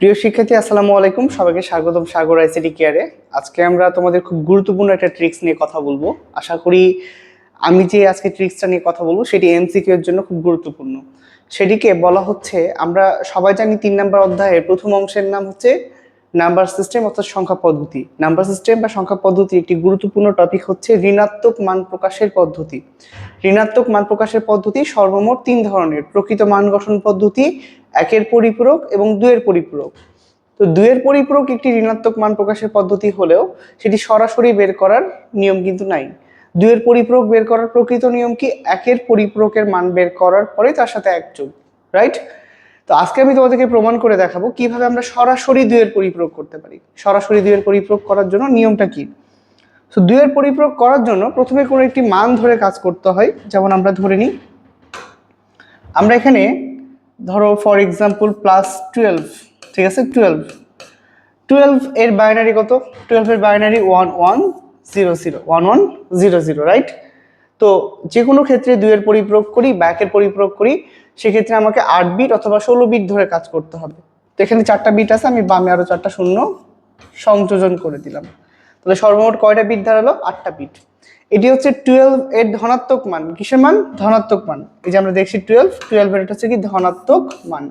প্রিয় শিক্ষার্থী, আসসালামু আলাইকুম। সবাইকে স্বাগতম সাগর আইসিটি কেয়ারে। আজকে আমরা তোমাদের খুব গুরুত্বপূর্ণ একটা ট্রিক্স নিয়ে কথা বলব। আশা করি আমি যে আজকে ট্রিক্সটা নিয়ে কথা বলব, সেটি এমসিকিউ এর জন্য খুব গুরুত্বপূর্ণ। সেটিকে বলা হচ্ছে, আমরা সবাই জানি তিন নাম্বার অধ্যায়ের প্রথম অংশের নাম হচ্ছে নাম্বার সিস্টেম অর্থাৎ সংখ্যা পদ্ধতি। নাম্বার সিস্টেম বা সংখ্যা পদ্ধতি একটি গুরুত্বপূর্ণ টপিক হচ্ছে ঋণাত্মক মান প্রকাশের পদ্ধতি। ঋণাত্মক মান প্রকাশের পদ্ধতি সর্বমোট তিন ধরনের। প্রকৃত মান গঠন পদ্ধতি, একের পরিপূরক এবং দুয়ের পরিপূরক। তো দুয়ের পরিপূরক একটি ঋণাত্মক মান প্রকাশের পদ্ধতি হলেও সেটি সরাসরি বের করার নিয়ম কিন্তু নাই। দুয়ের পরিপূরক বের করার প্রকৃত নিয়ম কি? একের পরিপূরকের মান বের করার পরে তার সাথে এক যোগ রাইট তো আজকে আমি তোমাদেরকে প্রমাণ করে দেখাবো কীভাবে আমরা সরাসরি দুয়ের পরিপূরক করতে পারি। সরাসরি দুয়ের পরিপূরক করার জন্য নিয়মটা কি? তো দুয়ের পরিপূরক করার জন্য প্রথমে কোনো একটি মান ধরে কাজ করতে হয়, যেমন আমরা ধরে নিই। আমরা এখানে ধরো ফর এক্সাম্পল প্লাস টুয়েলভ ঠিক আছে? টুয়েলভ টুয়েলভ এর বাইনারি কত? টুয়েলভ এর binary one one zero zero one one zero zero right তো যে কোনো ক্ষেত্রে দুইয়ের পরিপ্রয়োগ করি ব্যাকের পরিপ্রয়োগ করি, সেক্ষেত্রে আমাকে আট বিট অথবা ষোলো বিট ধরে কাজ করতে হবে। তো এখানে চারটা বিট আছে, আমি বামে আরও চারটা শূন্য সংযোজন করে দিলাম। তাহলে সর্বমোট কয়টা বিট দাঁড়াল? আটটা বিট এটি হচ্ছে টুয়েলভ এর ধনাত্মক মান। কিসের মান? ধনাত্মক মান। এই যে আমরা দেখছি টুয়েলভ টুয়েলভ এর হচ্ছে কি? ধনাত্মক মান।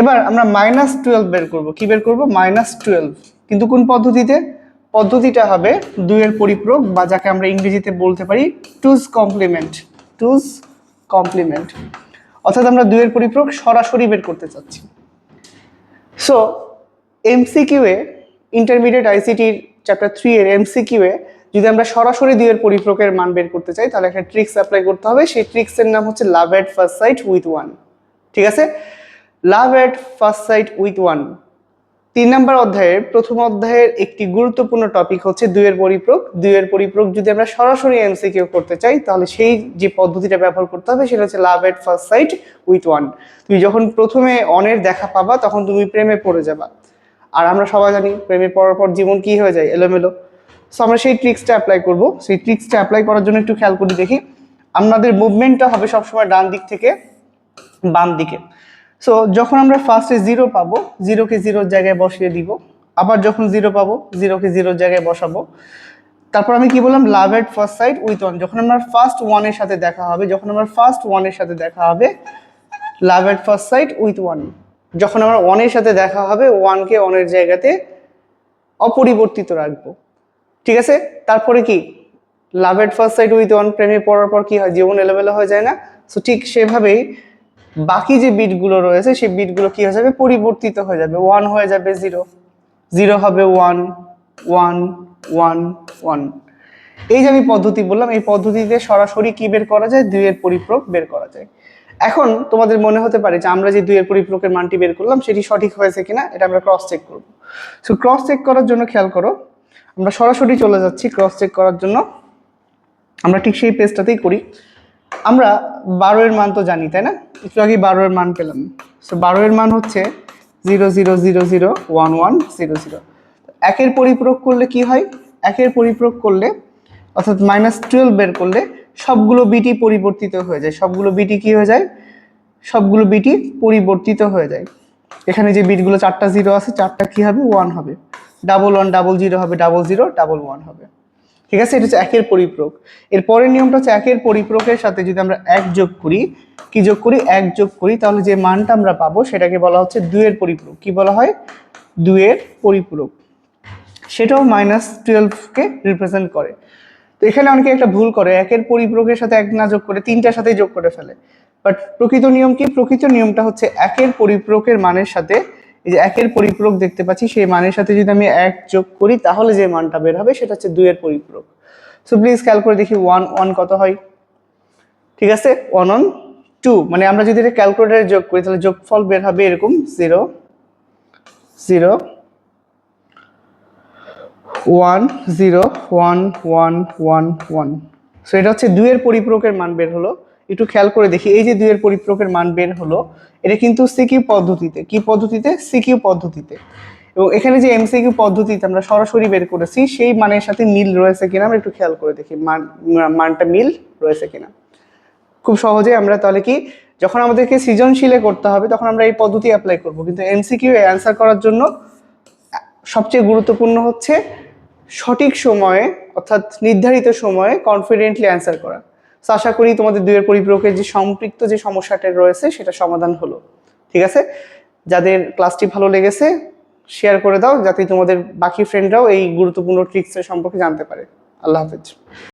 এবার আমরা মাইনাস টুয়েলভ বের করব। কি বের করব? মাইনাস টুয়েলভ কিন্তু কোন পদ্ধতিতে? পদ্ধতিটা হবে দুইয়ের পরিপূরক বা যাকে আমরা ইংরেজিতে বলতে পারি টুজ কমপ্লিমেন্ট টুজ কমপ্লিমেন্ট অর্থাৎ আমরা দুইয়ের পরিপূরক সরাসরি বের করতে চাচ্ছি। সো এমসিকিউ এ ইন্টারমিডিয়েট আইসিটির চ্যাপ্টার থ্রি এর এমসিকিউ এ যদি আমরা সরাসরি দুইয়ের পরিপ্রকের মান বের করতে চাই, তাহলে একটা ট্রিক্স অ্যাপ্লাই করতে হবে। সেই ট্রিক্সের নাম হচ্ছে love at first sight with one ঠিক আছে? Love at first sight with one তিন নম্বর অধ্যায়ের প্রথম অধ্যায়ের একটি গুরুত্বপূর্ণ টপিক হচ্ছে দুইয়ের পরিপ্রক দুইয়ের পরিপ্রক যদি আমরা সরাসরি এমসিকিউ করতে চাই, তাহলে সেই যে পদ্ধতিটা ব্যবহার করতে হবে, সেটা হচ্ছে love at first sight with one তুমি যখন প্রথমে অনের দেখা পাবা, তখন তুমি প্রেমে পড়ে যাবা। আর আমরা সবাই জানি প্রেমে পড়ার পর জীবন কি হয়ে যায়, এলোমেলো। সো আমরা সেই ট্রিক্সটা অ্যাপ্লাই করব। সেই ট্রিক্সটা অ্যাপ্লাই করার জন্য একটু খেয়াল করে দেখি। আপনাদের মুভমেন্টটা হবে সবসময় ডান দিক থেকে বাম দিকে। সো যখন আমরা ফার্স্টে জিরো পাবো জিরোকে জিরোর জায়গায় বসিয়ে দিব। আবার যখন জিরো পাবো জিরোকে জিরোর জায়গায় বসাবো। তারপর আমি কি বললাম? Love at first sight with one যখন আমার ফার্স্ট ওয়ানের সাথে দেখা হবে, যখন আমার ফার্স্ট ওয়ানের সাথে দেখা হবে love at first sight with one যখন আমার ওয়ানের সাথে দেখা হবে ওয়ানকে ওয়ানের জায়গাতে অপরিবর্তিত রাখব। ঠিক আছে? তারপরে কি? Love at first sight with one প্রেমে পড়ার পর কি হয়? জীবন এলোমেলো হয়ে যায় না? সো ঠিক সেভাবেই বাকি যে বিটগুলো রয়েছে, সেই বিটগুলো কি হয়ে যাবে? পরিবর্তিত হয়ে যাবে। ওয়ান হয়ে যাবে জিরো জিরো হবে ওয়ান ওয়ান ওয়ান ওয়ান এই যে আমি পদ্ধতি বললাম, এই পদ্ধতিতে সরাসরি কি বের করা যায়? দুইয়ের পরিপ্রক বের করা যায়। এখন তোমাদের মনে হতে পারে যে আমরা যে দুইয়ের পরিপ্রকের মানটি বের করলাম, সেটি সঠিক হয়েছে কিনা, এটা আমরা ক্রস চেক করব। সো ক্রস চেক করার জন্য খেয়াল করো, আমরা সরাসরি চলে যাচ্ছি ক্রস চেক করার জন্য। আমরা ঠিক সেই পেজটাতেই করি। আমরা বারো এর মান তো জানি, তাই না? একটু আগে বারো এর মান পেলাম। সো বারো এর মান হচ্ছে zero zero zero zero one one zero zero একের পরিপূরক করলে কি হয়? একের পরিপূরক করলে, অর্থাৎ মাইনাস টুয়েলভ বের করলে সবগুলো বিটি পরিবর্তিত হয়ে যায়। সবগুলো বিটি কি হয়ে যায়? সবগুলো বিটি পরিবর্তিত হয়ে যায়। এখানে যে বিটগুলো চারটা জিরো আছে, চারটা কি হবে? ওয়ান হবে। ডাবল ওয়ান ডাবল জিরো হবে ডাবল জিরো ডাবল ওয়ান হবে। ঠিক আছে? এটা হচ্ছে একের পরিপ্রক। এর পরের নিয়মটা হচ্ছে একের পরিপ্রকের সাথে যদি আমরা এক যোগ করি, কি যোগ করি? এক যোগ করি, তাহলে যে মানটা আমরা পাবো, সেটাকে বলা হচ্ছে দুয়ের পরিপূরক। কি বলা হয়? দুইয়ের পরিপূরক। সেটাও মাইনাস টুয়েলভকে রিপ্রেজেন্ট করে। তো এখানে অনেকে একটা ভুল করে, একের পরিপূরকের সাথে এক না যোগ করে, তিনটার সাথে যোগ করে ফেলে। বাট প্রকৃত নিয়ম কি? প্রকৃত নিয়মটা হচ্ছে একের পরিপূরকের মানের সাথে, এই যে একের পরিপূরক দেখতে পাচ্ছি, সেই মানের সাথে যদি আমি এক যোগ করি, তাহলে যে মানটা বের হবে, সেটা হচ্ছে দুইয়ের পরিপূরক। সো প্লিজ খেয়াল করে দেখি ওয়ান ওয়ান কত হয়? ঠিক আছে? ওয়ান অন টু মানে আমরা যদি এটা ক্যালকুলেটারে যোগ করি, তাহলে যোগফল বের হবে এরকম zero zero one zero one one one one so এটা হচ্ছে দুইয়ের পরিপূরকের মান বের হলো। একটু খেয়াল করে দেখি, এই যে দুইয়ের পরিপূরকের মান বের হলো, এটা কিন্তু সিকিউ পদ্ধতিতে, কি পদ্ধতিতে? সিকিউ পদ্ধতিতে। এবং এখানে যে এমসিকিউ পদ্ধতিতে আমরা সরাসরি বের করেছি, সেই মানের সাথে মিল রয়েছে কিনা আমরা একটু খেয়াল করে দেখি, মান, মানটা মিল রয়েছে কিনা। খুব সহজে আমরা তাহলে কি, যখন আমাদেরকে সৃজনশীলে করতে হবে, তখন আমরা এই পদ্ধতি অ্যাপ্লাই করব। কিন্তু এমসিকিউ অ্যান্সার করার জন্য সবচেয়ে গুরুত্বপূর্ণ হচ্ছে সঠিক সময়ে, অর্থাৎ নির্ধারিত সময়ে কনফিডেন্টলি অ্যান্সার করা। তো আশা করি তোমাদের দুইয়ের পরিপ্রকের যে সম্পৃক্ত যে সমস্যাটা রয়েছে, সেটা সমাধান হলো। ঠিক আছে? যাদের ক্লাসটি ভালো লেগেছে শেয়ার করে দাও, যাতে তোমাদের বাকি ফ্রেন্ডরাও এই গুরুত্বপূর্ণ ট্রিক্সের সম্পর্কে জানতে পারে। আল্লাহ হাফেজ।